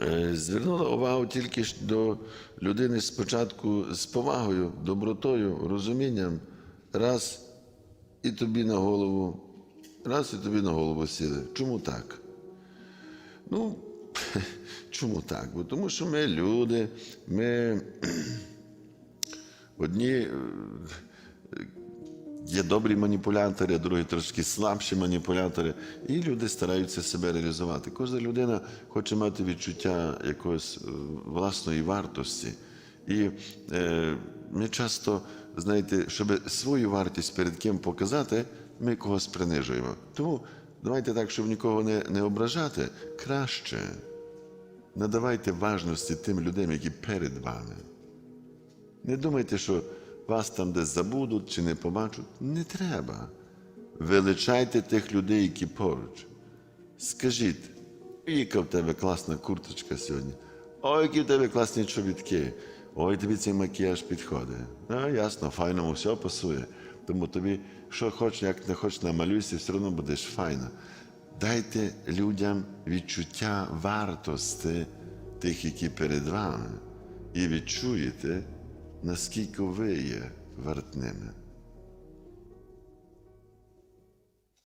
е, звернула увагу тільки до людини спочатку з повагою, добротою, розумінням, раз і тобі на голову, раз і тобі на голову сіли. Чому так? Ну, чому так? Бо тому що ми люди, ми одні е, є добрі маніпулятори, а другі трошки слабші маніпулятори. І люди стараються себе реалізувати. Кожна людина хоче мати відчуття якоїсь е, власної вартості. І е, ми часто, знаєте, щоб свою вартість перед ким показати, ми когось принижуємо. Тому давайте так, щоб нікого не, не ображати, краще надавайте важності тим людям, які перед вами. Не думайте, що вас там десь забудуть чи не побачать. Не треба. Величайте тих людей, які поруч. Скажіть, яка в тебе класна курточка сьогодні. Ой, які в тебе класні чобітки. Ой, тобі цей макіяж підходить. Ну, ясно, файному все пасує. Тому тобі, що хочеш, як не хочеш, намалюйся, все одно будеш файно. Дайте людям відчуття вартості тих, які перед вами, і відчуєте, наскільки ви є вартними.